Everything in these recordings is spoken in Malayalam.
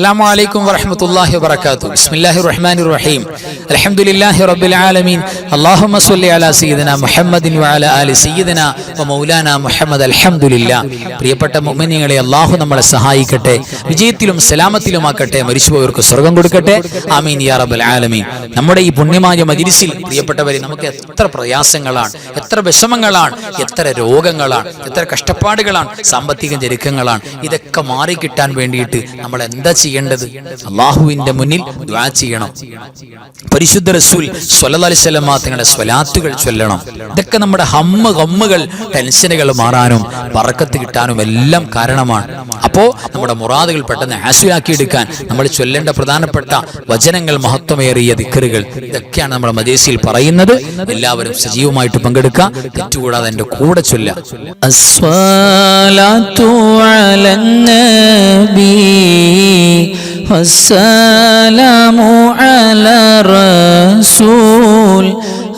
അസ്സാം വലൈക്കും വറഹമത്തല്ലാഹി വബർക്കാത്തു ബിസ്മില്ലാഹി റഹ്മാൻ റഹീം അലഹമുല്ലാഹി റബ്ബിൽ ആലമീൻ. അള്ളാഹുമ സല്ലി അലാ സയ്യിദന മുഹമ്മദിൻ വഅല ആലി സയ്യിദന വ മൗലാന മുഹമ്മദ്. അൽഹംദുലില്ലാ. പ്രിയപ്പെട്ട മുഅ്മിനീങ്ങളെ അള്ളാഹു നമ്മളെ സഹായിക്കട്ടെ. വിജയത്തിലും സലാമത്തിലുമാക്കട്ടെ മരിച്ചുപോയവർക്ക് സ്വർഗം കൊടുക്കട്ടെ. ആമീൻ യാ റബ്ബൽ ആലമീൻ. നമ്മുടെ ഈ പുണ്യമായ മജിലിസിൽ പ്രിയപ്പെട്ടവരെ നമുക്ക് എത്ര പ്രയാസങ്ങളാണ് എത്ര വിഷമങ്ങളാണ് എത്ര രോഗങ്ങളാണ് എത്ര കഷ്ടപ്പാടുകളാണ് സാമ്പത്തിക ഞെരുക്കങ്ങളാണ്. ഇതൊക്കെ മാറിക്കിട്ടാൻ വേണ്ടിയിട്ട് നമ്മൾ എന്താ ചെയ്യുക ചെയ്യേണ്ടത്? അള്ളാഹുവിന്റെ മുന്നിൽ ദ്വാ ചെയ്യണം. പരിശുദ്ധ റസൂൽ സ്വലതലിസലമ തങ്ങളുടെ സ്വലാത്തുകൾ ചൊല്ലണം. ഇതൊക്കെ നമ്മുടെ ഹമ്മ ഹമ്മുകൾ ടെൻഷനുകൾ മാറാനും പറക്കത്ത് കിട്ടാനും എല്ലാം കാരണമാണ്. അപ്പോ നമ്മുടെ മുറാദുകൾ പെട്ടെന്ന് ആശുവാക്കിയെടുക്കാൻ നമ്മൾ ചൊല്ലേണ്ട പ്രധാനപ്പെട്ട വചനങ്ങൾ മഹത്വമേറിയ ദിക്കറുകൾ ഇതൊക്കെയാണ് നമ്മുടെ മജേസിയിൽ പറയുന്നത്. എല്ലാവരും സജീവമായിട്ട് പങ്കെടുക്കുക. തെറ്റുകൂടാതെ എന്റെ കൂടെ ചൊല്ല അസ്വാലു അലന്നബീ والسلام على الرسول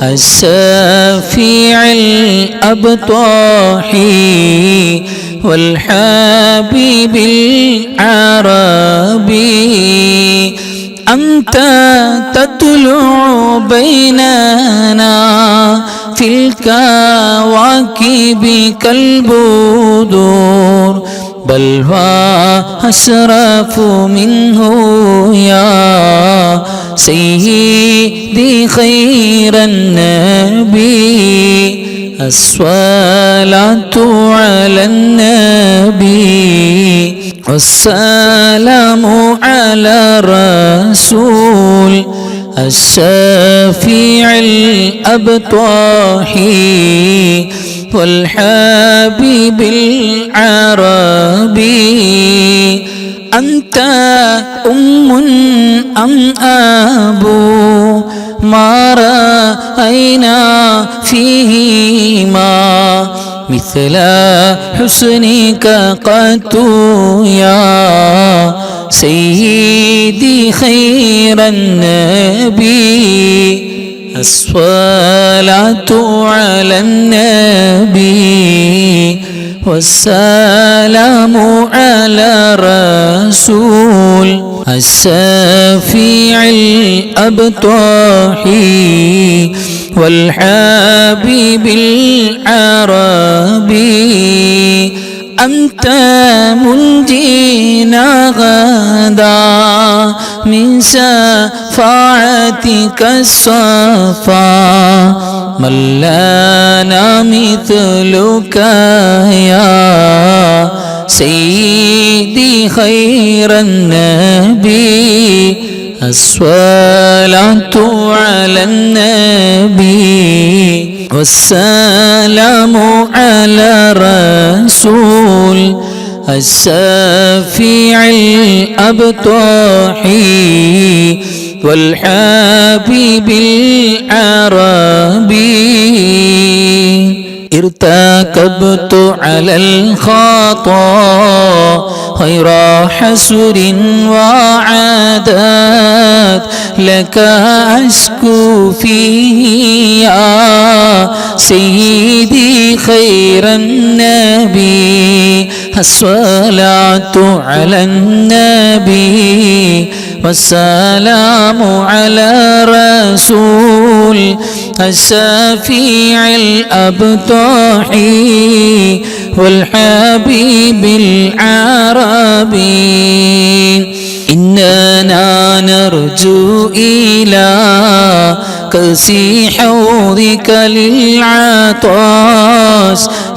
الشافع الأبطاح والحبيب العربي أنت تطلع بيننا في الكواكب كالبدور. بل وأشرف منه يا سيدي خير النبي الصلاة على النبي والسلام على الرسول الشافع الأبطاح والحبيب العربي. أنت أم أم أبو؟ ما رأينا فيهما مثل حسنك قد يا سيدي خير النبي. الصلاة على النبي والسلام على الرسول الشافع الأبطاح والحبيب العربي أنت منجينا غدا من شفاعتك الصفا من لنا مثلك يا سيدي خير النبي الصلاة على النبي والسلام على الرسول الشافع الأبطاح والحبيب العربي ارتكبت على الخطا غير حسر وعادات لك أشكو فيه يا سيدي خير النبي. الصلاة على النبي. والسلام على رسول الشافيع الأبطاح والحبيب العربي. إننا نرجو إلى كسي حوضك للعطاش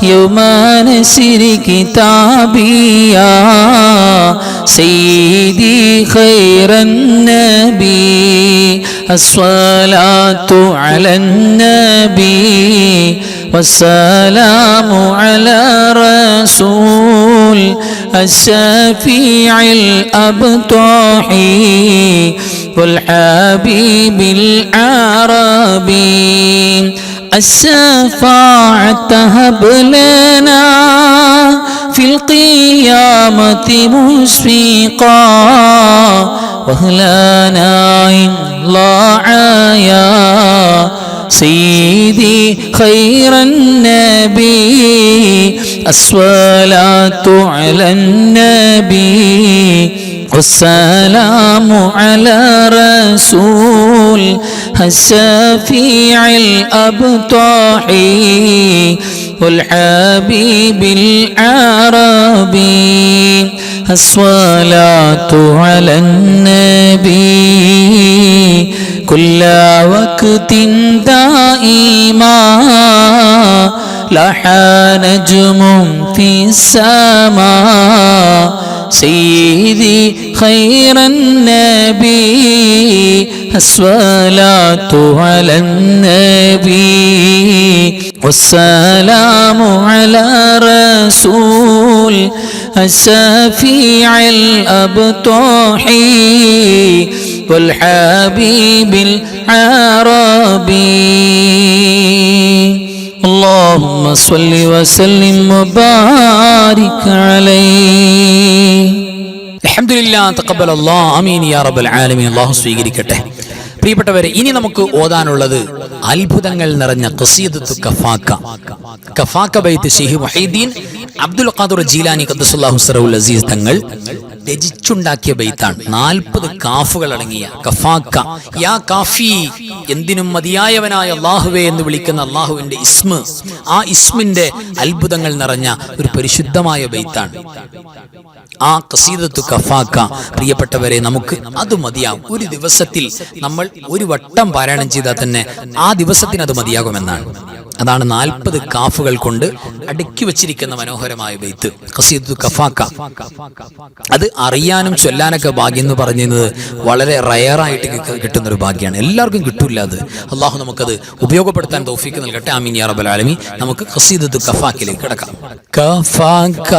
يوم نسر كتابي يا سيدي خير النبي. الصلاة على النبي. والسلام على رسول الشفيع الأبطاح والحبيب العربي الشفاعة هب لنا في القيامة مشفقا وهلانا إن الله يا سيدي خير النبي الصلاة على النبي والسلام على رسول الشفيع الأبطح والحبيب العربي الصلاة على النبي. كل وقت دائما لحى نجم في السماء. سيدي خير النبي الصلاة على النبي. والسلام على رسول الشفيع الأبطح والحبيب العربي اللهم صل وسلم وبارك عليه അൽഹംദുലില്ലാ തഖബ്ബൽ അല്ലാഹ് ആമീൻ യാ റബ്ബൽ ആലമീൻ അല്ലാഹു സ്വീകരിക്കട്ടെ പ്രിയപ്പെട്ടവരെ ഇനി നമുക്ക് ഓതാനുള്ളത് അത്ഭുതങ്ങൾ നിറഞ്ഞ ഖസീദത്തു കഫാക്ക കഫാക്ക ബൈത്ത് ഷെയ്ഖ് മുഹീദ്ദീൻ അബ്ദുൽ ഖാദർ ജീലാനി ഖദ്ദസുല്ലാഹു സറഉൽ അസീസ് തങ്ങൾ രചിച്ചുണ്ടാക്കിയ ബൈത്താണ്. നാൽപ്പത് കാഫുകൾ അടങ്ങിയ കഫാക്ക. യാ കാഫി എന്തിനും മതിയായവനായ അള്ളാഹുവേ എന്ന് വിളിക്കുന്ന അള്ളാഹുവിന്റെ ഇസ്മ ആ ഇസ്മിന്റെ അത്ഭുതങ്ങൾ നിറഞ്ഞ ഒരു പരിശുദ്ധമായ ബൈത്താണ്. ആ കസീദത്തു കഫാക്ക. പ്രിയപ്പെട്ടവരെ നമുക്ക് അത് മതിയാകും ഒരു ദിവസത്തിൽ നമ്മൾ ഒരു വട്ടം പാരായണം ചെയ്താൽ തന്നെ ആ ദിവസത്തിന് അത് മതിയാകുമെന്നാണ്. അതാണ് നാൽപ്പത് കാഫുകൾ കൊണ്ട് അടുക്കി വച്ചിരിക്കുന്ന മനോഹരമായ ബെയ്ത്ത് കസീദത്തു കഫാക്ക അത് അറിയാനും ചൊല്ലാനൊക്കെ ഭാഗ്യം എന്ന് പറയുന്നത് വളരെ റയറായിട്ട് കിട്ടുന്ന ഒരു ഭാഗ്യമാണ് എല്ലാവർക്കും കിട്ടൂല അത് അള്ളാഹു നമുക്കത് ഉപയോഗപ്പെടുത്താൻ തോഫിക്ക് നൽകട്ടെ ആമീൻ യാ റബ്ബൽ ആലമീൻ നമുക്ക് ഖസീദത്തു കഫാക്കിലേക്ക് കിടക്കാം كفاك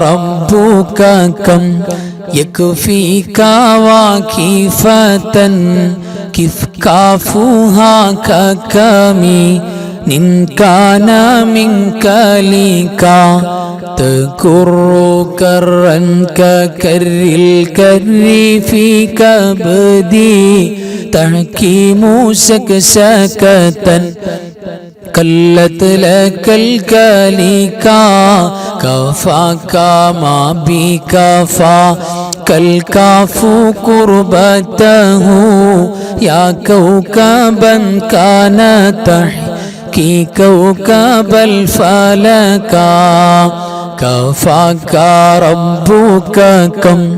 ربك كم يكفيك واكفة كيف كافوها ككمي إن كان منك لك تكر كرا ككر الكر في كبدي تحكيم سكسكة كلت لك الكليكا كفاك ما بكفا كالكاف قربته يا كوكبا كان تحكي كوكب الفلكا كفاك ربك كم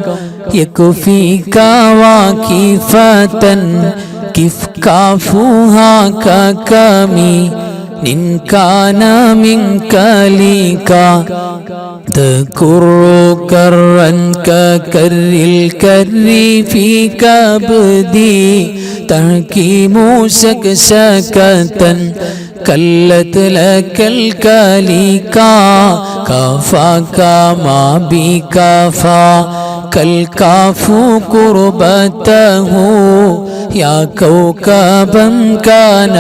يكفيك واكفة كيف كافوها ككمي إن كان منك ليكا تكر كرا ككر الكر في كبدي. تحكيم سكسكة كلت لك الكليكا كفاك ما بكفا كالكاف قربته يا كوكبا كان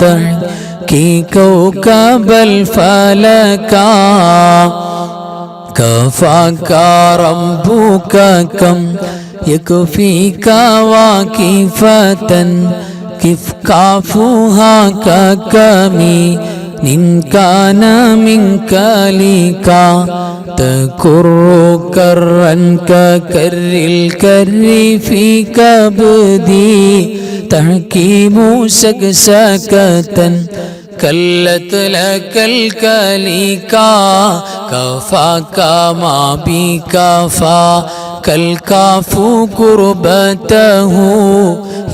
تحكي كوكب الفلكا كفاك ربك كم يكفيك واكفة كيف كافوها ككمي إن كان منك ليكا تكر كرا ككر الكر في كبدي تحكيم سكسكة कल्लत लकल कली का कफा का माबी कफा कल काफू कुर्बत हूँ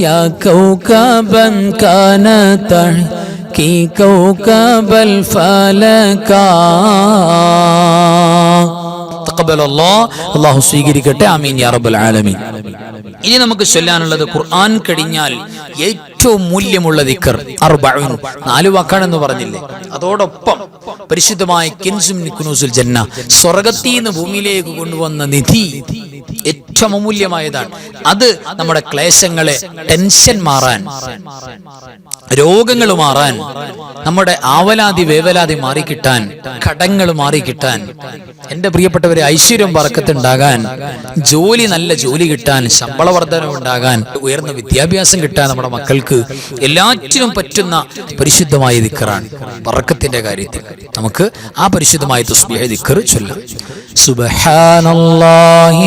या कौकबन का न तण की कौकबल फल का അള്ളാഹു സ്വീകരിക്കട്ടെ ആമീൻ യാ റബ്ബൽ ആലമീൻ. ഇനി നമുക്ക് ചൊല്ലാനുള്ളത് ഖുർആൻ കഴിഞ്ഞാൽ ഏറ്റവും മൂല്യമുള്ള ദിക്കർ അർബഉൻ നാല് വാക്കാണെന്ന് പറഞ്ഞില്ലേ? അതോടൊപ്പം പരിശുദ്ധമായ കിൻസും നിക്കുനൂസുൽ ജന്ന സ്വർഗത്തിൽ നിന്ന് ഭൂമിയിലേക്ക് കൊണ്ടുവന്ന നിധി ഏറ്റവും അമൂല്യമായതാണ് അത് നമ്മുടെ ക്ലേശങ്ങളെ ടെൻഷൻ മാറാൻ രോഗങ്ങൾ മാറാൻ നമ്മുടെ ആവലാതി വേവലാതി മാറിക്കിട്ടാൻ കടങ്ങൾ മാറിക്കിട്ടാൻ എന്റെ പ്രിയപ്പെട്ടവരെ ഐശ്വര്യം പറക്കത്തുണ്ടാകാൻ ജോലി നല്ല ജോലി കിട്ടാൻ ശമ്പള വർധനം ഉണ്ടാകാൻ ഉയർന്ന വിദ്യാഭ്യാസം കിട്ടാൻ നമ്മുടെ മക്കൾക്ക് എല്ലാറ്റിനും പറ്റുന്ന പരിശുദ്ധമായ ദിക്കറാണ് പറക്കത്തിന്റെ കാര്യത്തിൽ. നമുക്ക് ആ പരിശുദ്ധമായ തുസ്ബിഹ ദിക്കർ ചൊല്ലാം. സുബ്ഹാനല്ലാഹി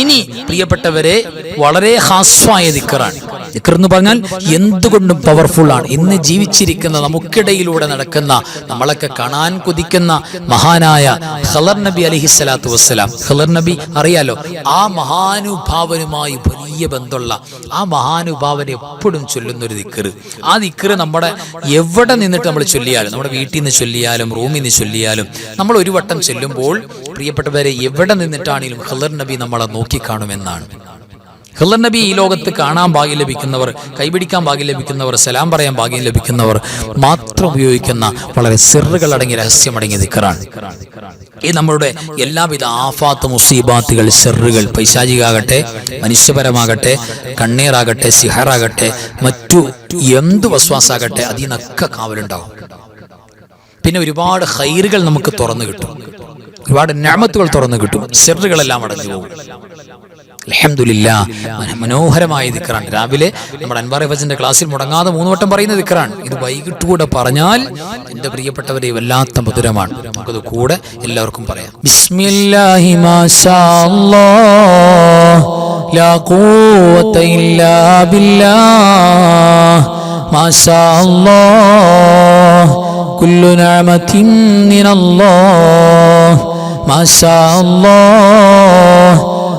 ഇനി പ്രിയപ്പെട്ടവരെ വളരെ ഹാസ്വായ ദിക്കറാണ്. ദിക്കർ പറഞ്ഞാൽ എന്തുകൊണ്ടും പവർഫുൾ ആണ്. ഇന്ന് ജീവിച്ചിരിക്കുന്ന നമുക്കിടയിലൂടെ നടക്കുന്ന നമ്മളൊക്കെ കാണാൻ കൊതിക്കുന്ന മഹാനായ ഹലർ നബി അലഹി സ്വലാത്തു വസ്സലാം. ഹലർ നബി അറിയാലോ ആ മഹാനുഭാവനുമായി വലിയ ബന്ധമുള്ള ആ മഹാനുഭാവനെ എപ്പോഴും ചൊല്ലുന്ന ഒരു ദിക്കറ് ആ ദിക്കറ് നമ്മുടെ എവിടെ നിന്നിട്ട് നമ്മൾ ചൊല്ലിയാലും നമ്മുടെ വീട്ടിൽ നിന്ന് ചൊല്ലിയാലും റൂമിൽ നിന്ന് ചൊല്ലിയാലും നമ്മൾ ഒരു വട്ടം ചെല്ലുമ്പോൾ പ്രിയപ്പെട്ടവരെ എവിടെ നിന്നിട്ടാണെങ്കിലും ഹലർ നബി നമ്മളെ നോക്കിക്കാണുമെന്നാണ്. ഖിളർ നബി ഈ ലോകത്ത് കാണാൻ ഭാഗ്യം ലഭിക്കുന്നവർ കൈപിടിക്കാൻ ഭാഗ്യം ലഭിക്കുന്നവർ സലാം പറയാൻ ഭാഗ്യം ലഭിക്കുന്നവർ മാത്രം ഉപയോഗിക്കുന്ന വളരെ സിറുകൾ അടങ്ങിയ രഹസ്യമടങ്ങിയ ദിക്കറാണ്. ഈ നമ്മളുടെ എല്ലാവിധ ആഫാത്ത് മുസീബാത്തുകൾ സിറുകൾ പൈശാചികാകട്ടെ മനുഷ്യപരമാകട്ടെ കണ്ണീറാകട്ടെ സിഹറാകട്ടെ മറ്റു എന്ത് വസ്വാസാകട്ടെ അതിൽ നിന്നൊക്കെ കാവലുണ്ടാവും. പിന്നെ ഒരുപാട് ഹൈറുകൾ നമുക്ക് തുറന്നു കിട്ടും. ഒരുപാട് ഞാമത്തുകൾ തുറന്നു കിട്ടും. സിറുകളെല്ലാം അടഞ്ഞു പോകും. അലഹമില്ല മനോഹരമായ ദിക്കറാണ് രാവിലെ നമ്മുടെ അൻവാർ ഹഫസിന്റെ ക്ലാസ്സിൽ മുടങ്ങാതെ മൂന്ന് വട്ടം പറയുന്ന ദിക്കറാണ് ഇത് വൈകിട്ട് കൂടെ പറഞ്ഞാൽ എന്റെ പ്രിയപ്പെട്ടവരെ വല്ലാത്ത മധുരമാണ്. നമുക്കത് കൂടെ എല്ലാവർക്കും പറയാം. ബിസ്മില്ലാഹി മാഷാ അല്ലാഹ് ലാ ഖുവത ഇല്ലാ ബില്ലാഹ് മാഷാ അല്ലാഹ് കുല്ലു الله മിനല്ലാഹ് മാഷാ അല്ലാഹ്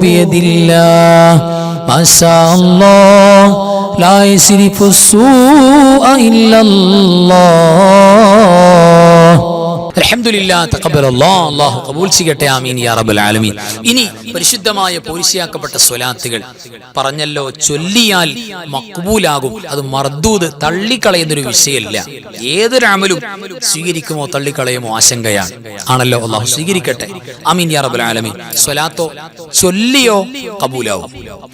بيد الله ما شاء الله لا يصرف السوء إلا الله അൽഹംദുലില്ലാ തഖബ്ബലല്ലാ അല്ലാഹു ഖബൂൽ ചെയ്യട്ടെ ആമീൻ യാ റബ്ബൽ ആലമീൻ. ഇനി പരിശുദ്ധമായ പോരിശയാക്കപ്പെട്ട സ്വലാത്തുകൾ. പറഞ്ഞല്ലോ ചൊല്ലിയാൽ മക്ബൂലാകും. അത് മർദൂദ് തള്ളിക്കളയുന്ന ഒരു വിഷയമല്ല ഏതൊരു അമലും സ്വീകരിക്കുമോ തള്ളിക്കളയുമോ ആശങ്കയാണ്. ആണല്ലോ അള്ളാഹു സ്വീകരിക്കട്ടെ ആമീൻ യാ റബ്ബൽ ആലമീൻ. സ്വലാത്തോ ചൊല്ലിയോ കബൂലാവും.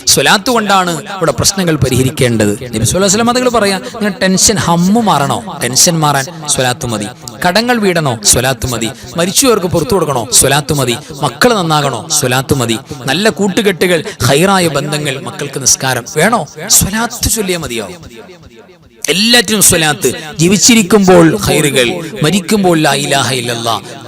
സ്വലാത്ത് കൊണ്ടാണ് ഇവിടെ പ്രശ്നങ്ങൾ പരിഹരിക്കേണ്ടത്. നബി വസല്ലം അതുകൾ പറയാം നിങ്ങൾ ടെൻഷൻ ഹമ്മു മാറണോ? ടെൻഷൻ മാറാൻ സ്വലാത്ത് മതി. കടങ്ങൾ വീടണോ? സ്വലാത്ത് മതി. മരിച്ചവർക്ക് പുറത്തു കൊടുക്കണോ? സ്വലാത്ത് മതി. മക്കൾ നന്നാകണോ? സ്വലാത്ത് മതി. നല്ല കൂട്ടുകെട്ടുകൾ ഹൈറായ ബന്ധങ്ങൾ മക്കൾക്ക് നിസ്കാരം വേണോ? സ്വലാത്ത് ചൊല്ലിയാൽ മതിയാവും. എല്ലാറ്റിനും സ്വലാത്ത്. ജീവിച്ചിരിക്കുമ്പോൾ ഹൈറുകൾ മരിക്കുമ്പോൾ ലാ ഇലാഹ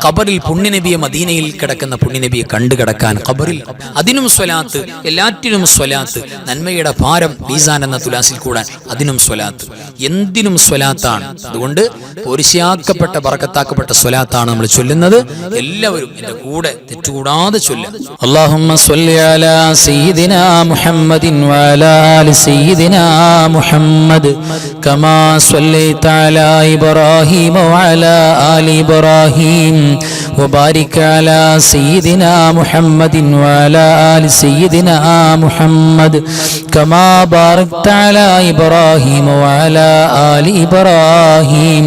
ഖബറിൽ പുണ്യനബിയെ മദീനയിൽ കിടക്കുന്ന പുണ്യനബിയെ കണ്ടു കിടക്കാൻ ഖബറിൽ. അതിനും സ്വലാത്ത്. എല്ലാറ്റിനും സ്വലാത്ത്. നന്മയുടെ ഭാരം ബീസാൻ എന്ന തുലാസിൽ കൂടാൻ അതിനും സ്വലാത്ത്. എന്തിനും സ്വലാത്താണ്. അതുകൊണ്ട് പോരിശയാക്കപ്പെട്ട പറക്കത്താക്കപ്പെട്ട സ്വലാത്താണ് നമ്മൾ ചൊല്ലുന്നത് എല്ലാവരും എന്റെ കൂടെ തെറ്റുകൂടാതെ ചൊല്ലുക اللهم صل على سيدنا محمد وعلى آل سيدنا محمد كما صليت على إبراهيم وعلى آل إبراهيم وبارك على سيدنا محمد وعلى آل سيدنا محمد كما باركت على إبراهيم وعلى آل إبراهيم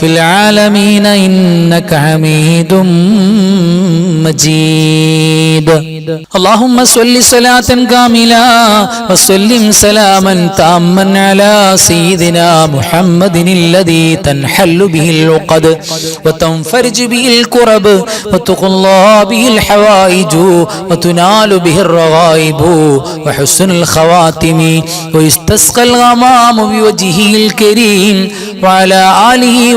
في العالمين إنك حميد مجيد اللهم صل صلاة كاملة وسلم سلاما تاما على سيدنا محمد الذي تنحل به العقد وتنفرج به الكرب وتقضى به الحوائج وتنال به الرغائب وحسن الخواتم ويستسقى الغمام بوجهه الكريم وعلى آله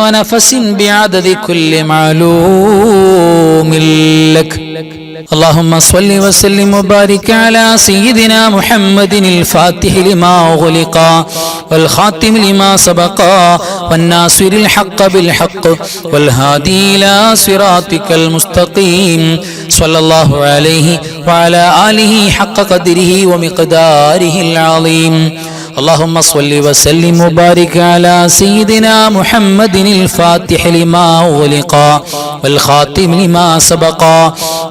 ونفس بعدد كل معلوم لك اللهم صل وسلم وبارك على سيدنا محمد الفاتح لما أغلق والخاتم لما سبق والناصر الحق بالحق والهادي إلى صراطك المستقيم صلى الله عليه وعلى آله حق قدره ومقداره العظيم اللهم صل وسلم وبارك على سيدنا محمد الفاتح لما أغلق والخاتم لما سبق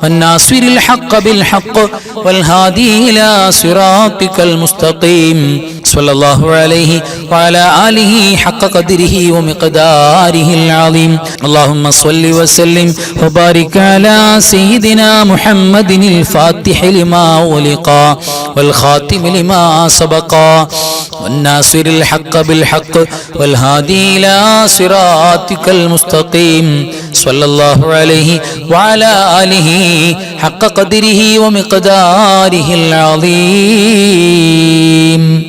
والناصر الحق بالحق والهادي إلى صراطك المستقيم صلى الله عليه وعلى آله حق قدره ومقداره العظيم اللهم صل وسلم وبارك على سيدنا محمد الفاتح لما أغلق والخاتم لما سبق والناصر الحق بالحق والهادي إلى صراطك المستقيم صلى الله عليه وعلى آله حق قدره ومقداره العظيم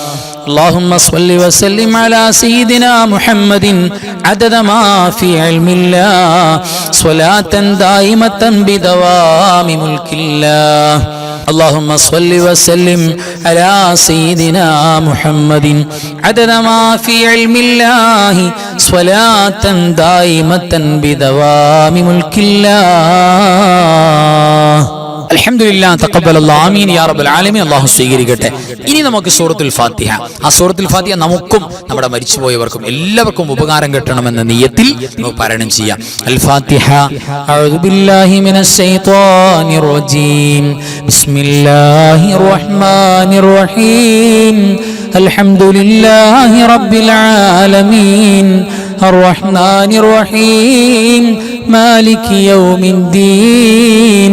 اللهم صل وسلم على سيدنا محمد عدد ما في علم الله صلاة دائمة بدوام ملك الله اللهم صل وسلم على سيدنا محمد عدد ما في علم الله صلاة دائمة بدوام ملك الله അൽഹംദുലില്ലാ തഖബ്ബലല്ലാഹു ആമീൻ യാ റബ്ബൽ ആലമീൻ അല്ലാഹു സ്വീകരിക്കട്ടെ ഇനി നമുക്ക് സൂറത്തുൽ ഫാത്തിഹ ആ സൂറത്തുൽ ഫാത്തിഹ നമുക്കും നമ്മുടെ മരിച്ചുപോയവർക്കും എല്ലാവർക്കും ഉപകാരം കിട്ടണമെന്ന നിയത്തിൽ നമുക്ക് പാരായണം ചെയ്യാം അൽ ഫാത്തിഹ അഊദു ബില്ലാഹി മിനശ് ശൈത്വാനിർ റജീം ബിസ്മില്ലാഹിർ റഹ്മാനിർ റഹീം അൽഹംദുലില്ലാഹി റബ്ബിൽ ആലമീൻ الرحمن الرحيم مالك يوم الدين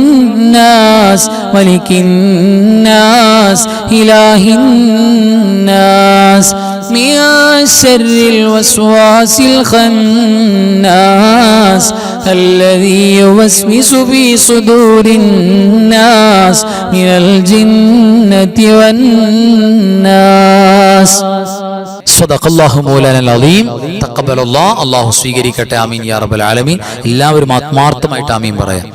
ملك الناس إله الناس من شر الوسواس الخناس الذي يوسوس في صدور الناس من الجنة والناس സ്വതഖല്ലാഹു മൗലാനൽ അലീം തഖബ്ബലല്ലാഹ് അല്ലാഹു സ്വീകരിക്കട്ടെ ആമീൻ യാ റബ്ബൽ ആലമീൻ എല്ലാവരും ആത്മാർത്ഥമായിട്ട് ആമീൻ പറയാം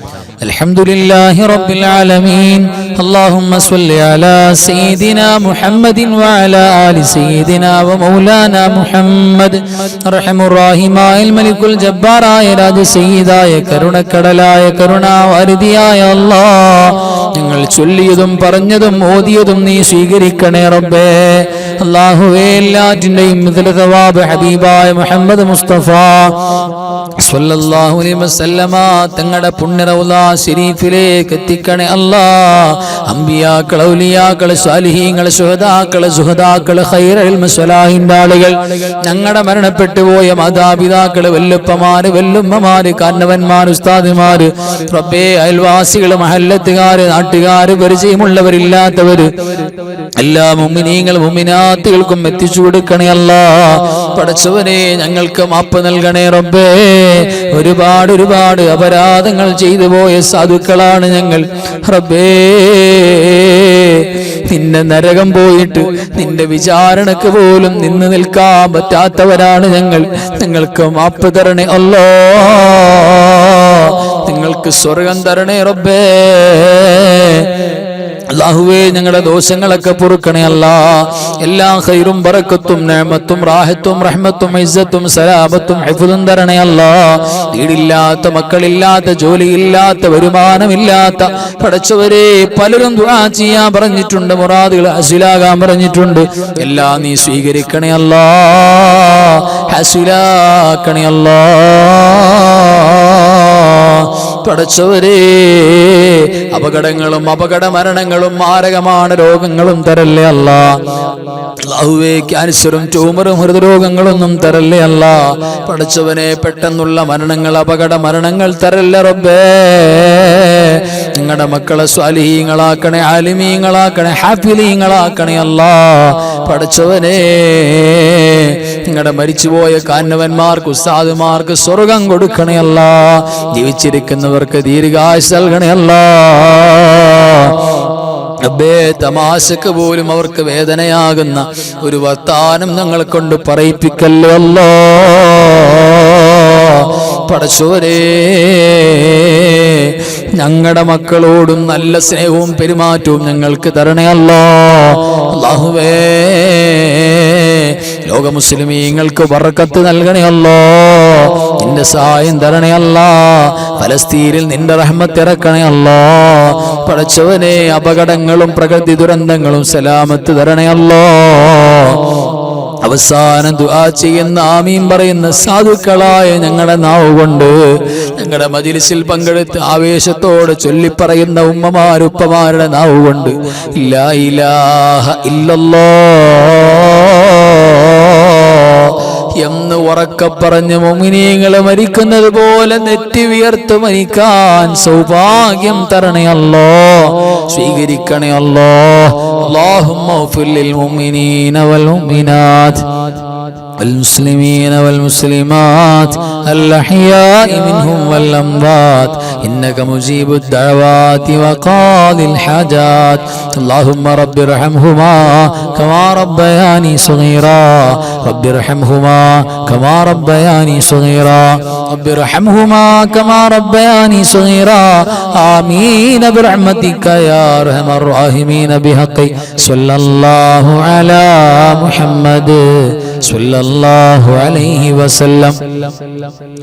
الحمد لله رب العالمين اللهم صل على سيدنا محمد وعلى آل سيدنا ومولانا محمد رحم الراഹിമായ الملك الجبار راج سيداയ കരുണക്കടലായ കരുണാവാരിധിയായ അല്ലാഹ് ഞങ്ങൾ ചൊല്ലിയതും പറഞ്ഞതും ഓതിയതും നീ സ്വീകരിക്കണേ റബ്ബേ ഹബീബായ മുഹമ്മദ് മുസ്തഫ സല്ലല്ലാഹു അലൈഹി വസല്ലമ തങ്ങളുടെ പുണ്യറൗല എത്തിക്കണേ അല്ലാ. അമ്പിയാക്കൾ ഔലിയാക്കൾ സുഹദാക്കൾ ഖൈറൽ ആളുകൾ ഞങ്ങളുടെ മരണപ്പെട്ടു പോയ മാതാപിതാക്കൾ വല്ലുപ്പമാര് വല്ലുമ്മമാര് കാരണവന്മാർ ഉസ്താദിമാര് റബ്ബേ അയൽവാസികൾ മഹല്ലത്തുകാര് നാട്ടുകാര് പരിചയമുള്ളവരില്ലാത്തവര് എല്ലാ മുമ്മിനീങ്ങൾ മുമ്മിനാത്തുകൾക്കും എത്തിച്ചു കൊടുക്കണേ അല്ല. പടച്ചവനെ ഞങ്ങൾക്ക് മാപ്പ് നൽകണേ റബ്ബേ. ഒരുപാട് ഒരുപാട് അപരാധങ്ങൾ ചെയ്തു പോയ സാധുക്കളാണ് ഞങ്ങൾ. റബ്ബേ നിന്നെ നരകം പോയിട്ട് നിന്റെ വിചാരണക്ക് പോലും നിന്ന് നിൽക്കാൻ പറ്റാത്തവരാണ് ഞങ്ങൾ. ഞങ്ങൾക്ക് മാപ്പ് തരണേ അല്ലോ. നിങ്ങൾക്ക് സ്വർഗം തരണേ റബ്ബേ. അള്ളാഹുവേ ഞങ്ങളുടെ ദോഷങ്ങളൊക്കെ പൊറുക്കണേ അല്ല. എല്ലാ ഹൈറും ബറക്കത്തും നേമത്തും റാഹത്തും റഹ്മത്തും ഇസ്സത്തും സലാമത്തും ഹൈഫുദും തരണേ അല്ല. വീടില്ലാത്ത മക്കളില്ലാത്ത ജോലിയില്ലാത്ത വരുമാനമില്ലാത്ത പഠിച്ചവരെ പലരും ദുആ ചെയ്യാൻ പറഞ്ഞിട്ടുണ്ട് മുറാദുകൾ ഹസിലാകാൻ പറഞ്ഞിട്ടുണ്ട്. എല്ലാം നീ സ്വീകരിക്കണേ അല്ല. ഹസിലാക്കണേ അല്ലാ. പടച്ചവരേ അപകടങ്ങളും അപകട മരണങ്ങളും മാരകമാണ് രോഗങ്ങളും തരല്ലേ അല്ല. അള്ളാഹുവേ ക്യാൻസറും ട്യൂമറും ഹൃദരോഗങ്ങളൊന്നും തരല്ലേ അല്ല. പടച്ചവനെ പെട്ടെന്നുള്ള മരണങ്ങൾ അപകട മരണങ്ങൾ തരല്ലേ റബ്ബേ. നിങ്ങളുടെ മക്കളെ സ്വാലിഹീങ്ങളാക്കണേ ആലിമീങ്ങളാക്കണേ ഹാഫിലീങ്ങളാക്കണേ അല്ല. പടച്ചവനെ നിങ്ങളുടെ മരിച്ചുപോയ കാന്നവന്മാർക്ക് ഉസ്താദുമാർക്ക് സ്വർഗം കൊടുക്കണേ അല്ല. ജീവിച്ചിരിക്കുന്നവർക്ക് ദീർഘായുസ് നൽകണേ അല്ല. തമാശക്ക് പോലും അവർക്ക് വേദനയാകുന്ന ഒരു വർത്താനം ഞങ്ങൾ കൊണ്ട് പറയിപ്പിക്കല്ലോ പടച്ചോരേ ഞങ്ങളുടെ മക്കളോടും നല്ല സ്നേഹവും പെരുമാറ്റവും ഞങ്ങൾക്ക് തരണേ അല്ലോ. ലോക മുസ്ലിമീങ്ങൾക്ക് വറക്കത്ത് നൽകണയല്ലോ. നിന്റെ സഹായം തരണേ അല്ല ഫലസ്തീനിൽ നിന്റെ റഹ്മത്ത് പടച്ചവനെ അപകടങ്ങളും പ്രകൃതി ദുരന്തങ്ങളും സലാമത്ത് തരണയല്ലോ. അവസാനം ദുആ ചെയ്യുന്ന ആമീൻ പറയുന്ന സാധുക്കളായ ഞങ്ങളുടെ നാവ് കൊണ്ട് ഞങ്ങളുടെ മജിലിസിൽ പങ്കെടുത്ത് ആവേശത്തോടെ ചൊല്ലിപ്പറയുന്ന ഉമ്മമാരുപ്പമാരുടെ നാവ് കൊണ്ട് ഇല്ലാ ഇലാഹ ഇല്ലല്ലോ. എന്ന് ഉറക്കെ പറഞ്ഞ് മൊമിനീങ്ങളെ മരിക്കുന്നത് പോലെ നെറ്റി വിയർത്ത് മരിക്കാൻ സൗഭാഗ്യം തരണയല്ലോ സ്വീകരിക്കണേ അല്ലോ والمسلمين والمسلمات الأحياء منهم والأموات. إنك مجيب الدعوات وقاضي الحاجات. اللهم رب ارحمهما كما ربياني صغيرا. رب ارحمهما كما ربياني صغيرا. رب ارحمهما كما ربياني صغيرا. آمين برحمتك يا أرحم الراحمين. بحق صلى الله على محمد. صلى الله عليه وسلم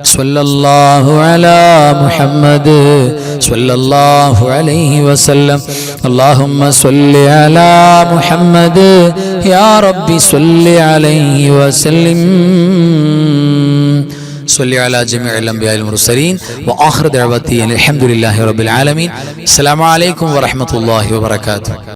صلى الله على محمد صلى الله عليه وسلم اللهم صل على محمد يا رب صل عليه وسلم صل على جميع الأنبياء المرسلين وآخر دعوتي أن الحمد لله رب العالمين السلام عليكم ورحمة الله وبركاته